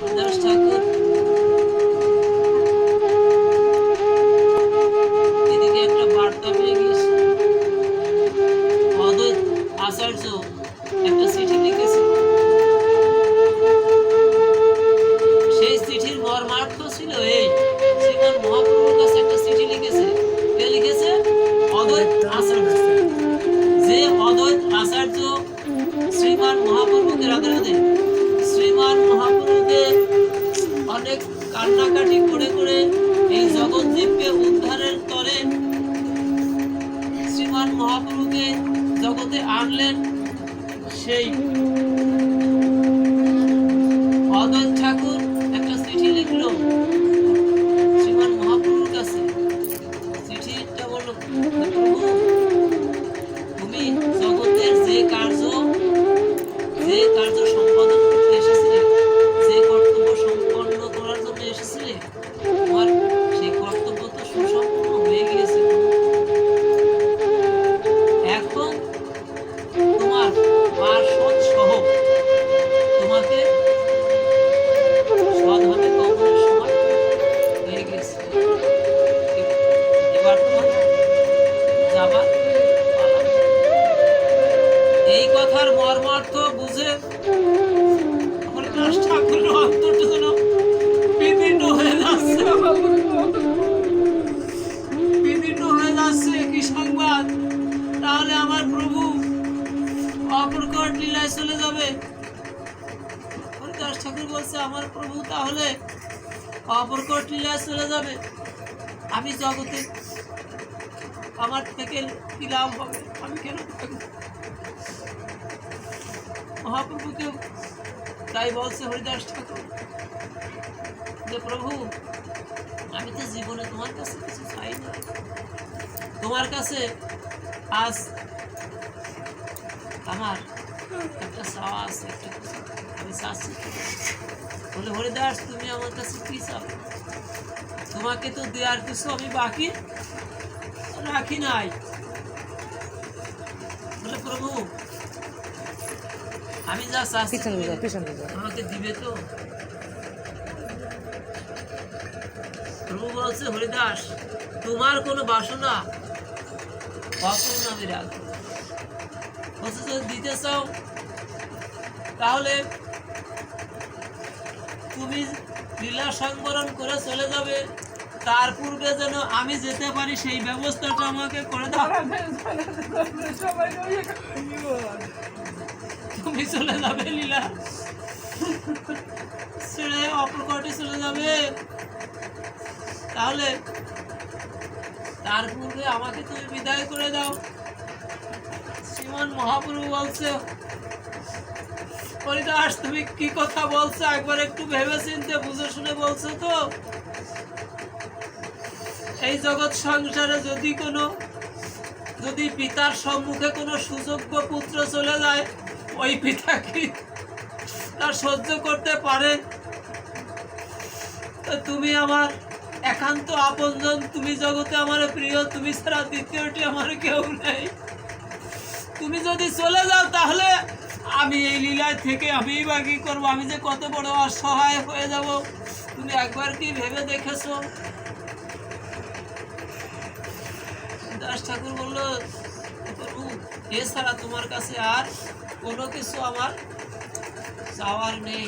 Hoşçakalın. মহাপ্রভুকে জগতে আনলেন সেই কথার মর্মার্থ বুঝে ঠাকুরের অন্তরটা যেন বিদীর্ণ হয়ে যাচ্ছে বিদীর্ণ হয়ে যাচ্ছে কি সংবাদ? তাহলে আমার প্রভু অপরকট লীলায় চলে যাবে। হরিদাস ঠাকুর বলছে, আমার প্রভু, তাহলে অপরকট লীলায় চলে যাবে। আমি জগতে আমার থেকে কি লাভ হবে। আমি কেন থাকব? মহাপ্রভুকে তাই বলছে হরিদাস ঠাকুর যে প্রভু, আমি তো জীবনে তোমার কাছে কিছু চাই না। তোমার কাছে আজ আমার একটা চাওয়া আছে, একটা আমি চাচ্ছি। বলে, হরিদাস, তুমি আমার কাছে কি চাও? তোমাকে তো দেওয়ার কিছু আমি বাকি রাখি নাই। বলে, প্রভু আমি যা চাচ্ছি। পিছন দিকে পিছন দিকে। আমাকে দিবে তো। প্রভু বলছে হরিদাস তোমার কোনো বাসনা অপূর্ণ আমি রাখব বলছে যদি দিতে চাও তাহলে তুমি লীলা সংবরণ করে চলে যাবে। তার পূর্বে যেন আমি যেতে পারি, সেই ব্যবস্থাটা আমাকে করে দাও। তুমি চলে যাবে, লীলা। ছেড়ে অপ্রকটে চলে যাবে। তাহলে তার পূর্বে আমাকে তুমি বিদায় করে দাও। শ্রীমান মহাপ্রভু বলছে, হরিদাস, তুমি কি কথা বলছো? একবার একটু ভেবে চিনতে বুঝে শুনে বলছো তো? এই জগৎ সংসারে যদি কোনো, যদি পিতার সম্মুখে কোনো সুযোগ্য পুত্র চলে যায়, ওই পিতা কি তার সহ্য করতে পারে? তুমি আমার একান্ত আপনজন, তুমি জগতে আমার প্রিয়, তুমি ছাড়া দ্বিতীয়টি আমার কেউ নেই। তুমি যদি চলে যাও, তাহলে আমি এই লীলায় থেকে আমি বা কি করব? আমি যে কত বড় অসহায় হয়ে যাব, তুমি একবার কি ভেবে দেখেছ? দাস ঠাকুর বলল প্রভু এছাড়া তোমার কাছে আর কোনো কিছু আমার চাওয়ার নেই